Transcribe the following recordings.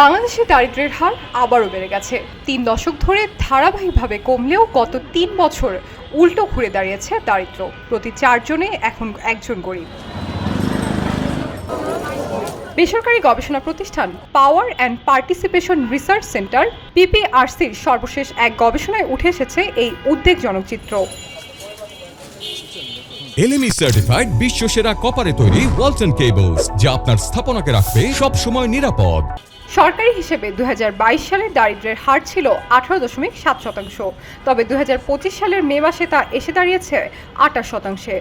বাংলাদেশে দারিদ্র্যের হার আবারও বেড়ে গেছে। তিন দশক ধরে ধারাবাহিকভাবে কমলেও গত তিন বছর উল্টো ঘুরে দাঁড়িয়েছে দারিদ্র প্রতি চারজনে এখন একজন গরিব। বেসরকারি গবেষণা প্রতিষ্ঠান power and participation research centre, পিপিআরসির সর্বশেষ এক গবেষণায় উঠে এসেছে এই উদ্বেগজনক চিত্র। এলএমই সার্টিফাইড বিশ্ব সেরা কপারে তৈরি ওয়ালটন কেবলস যা আপনার স্থাপনাকে রাখবে সব সময় নিরাপদ। সরকারি হিসেবে দু সালে দারিদ্র্যের হার ছিল আঠারো দশমিক সাত শতাংশ। তবে দু হাজার পঁচিশ সালের মে মাসে তা এসে দাঁড়িয়েছে আটাশ শতাংশে।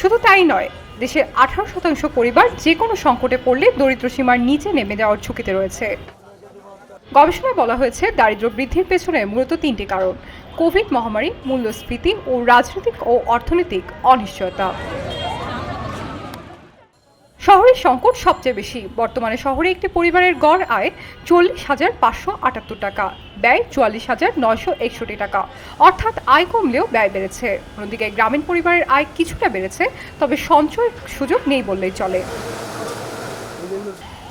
শুধু তাই নয় দেশের আঠারো শতাংশ পরিবার যে কোনো সংকটে পড়লে দরিদ্র সীমার নিচে নেমে যাওয়ার ঝুঁকিতে রয়েছে। গবেষণায় বলা হয়েছে দারিদ্র বৃদ্ধির পেছনে মূলত তিনটি কারণ। কোভিড মহামারী, মূল্যস্ফীতি ও রাজনৈতিক ও অর্থনৈতিক অনিশ্চয়তা। শহরের সংকট সবচেয়ে বেশি। বর্তমানে শহরে একটি পরিবারের গড় আয় চল্লিশ হাজার পাঁচশো আটাত্তর টাকা, ব্যয় চুয়াল্লিশ হাজার নয়শো একষট্টি টাকা। অর্থাৎ আয় কমলেও ব্যয় বেড়েছে। অন্যদিকে গ্রামীণ পরিবারের আয় কিছুটা বেড়েছে, তবে সঞ্চয়ের সুযোগ নেই বললেই চলে।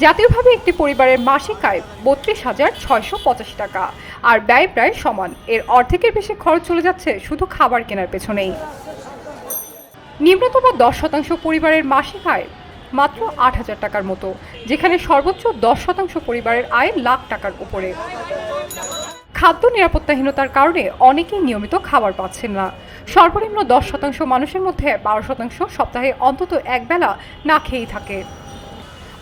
জাতীয়ভাবে একটি পরিবারের মাসিক আয় বত্রিশ হাজার ছয়শো পঁচাশি টাকা, আর ব্যয় প্রায় সমান। এর অর্ধেকের বেশি খরচ চলে যাচ্ছে শুধু খাবার কেনার পেছনেই। নিম্নতম দশ শতাংশ পরিবারের মাসিক আয় মাত্র আট হাজার টাকার মতো, যেখানে সর্বোচ্চ দশ শতাংশ পরিবারের আয় লাখ টাকার উপরে। খাদ্য নিরাপত্তাহীনতার কারণে অনেকেই নিয়মিত খাবার পাচ্ছেন না। সর্বনিম্ন দশ শতাংশ মানুষের মধ্যে বারো শতাংশ সপ্তাহে অন্তত একবেলা না খেয়েই থাকে।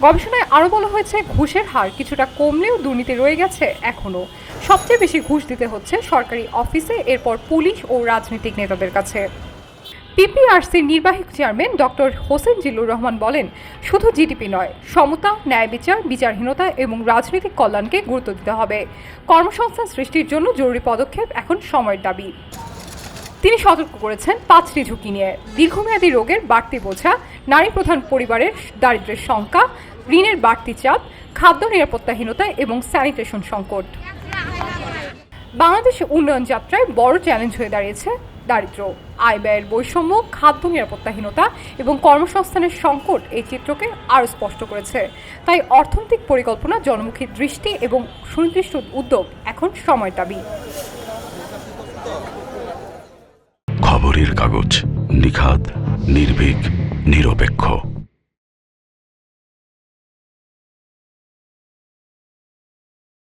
গবেষণায় আরও বলা হয়েছে, ঘুষের হার কিছুটা কমলেও দুর্নীতি রয়ে গেছে এখনও। সবচেয়ে বেশি ঘুষ দিতে হচ্ছে সরকারি অফিসে, এরপর পুলিশ ও রাজনৈতিক নেতাদের কাছে। পিপিআরসির নির্বাহী চেয়ারম্যান ডক্টর হোসেন জিল্লুর রহমান বলেন, শুধু জিডিপি নয়, সমতা, ন্যায় বিচার, বিচারহীনতা এবং রাজনৈতিক কল্যাণকে গুরুত্ব দিতে হবে। কর্মসংস্থান সৃষ্টির জন্য জরুরি পদক্ষেপ এখন সময়ের দাবি। তিনি সতর্ক করেছেন পাঁচটি ঝুঁকি নিয়ে। দীর্ঘমেয়াদী রোগের বাড়তি বোঝা, নারী প্রধান পরিবারের দারিদ্রের সংখ্যা, ঋণের বাড়তি চাপ, খাদ্য নিরাপত্তাহীনতা এবং স্যানিটেশন সংকট। বাংলাদেশ উন্নয়ন যাত্রায় বড় চ্যালেঞ্জ হয়ে দাঁড়িয়েছে দারিদ্র্য, আয় ব্যয়ের বৈষম্য, খাদ্য নিরাপত্তাহীনতা এবং কর্মসংস্থানের সংকট এই চিত্রকে আরও স্পষ্ট করেছে। তাই অর্থনৈতিক পরিকল্পনা, জনমুখী দৃষ্টি এবং সুনির্দিষ্ট উদ্যোগ এখন সময় দাবি। খবরের কাগজ নিখাদ, নির্ভীক, নিরপেক্ষ।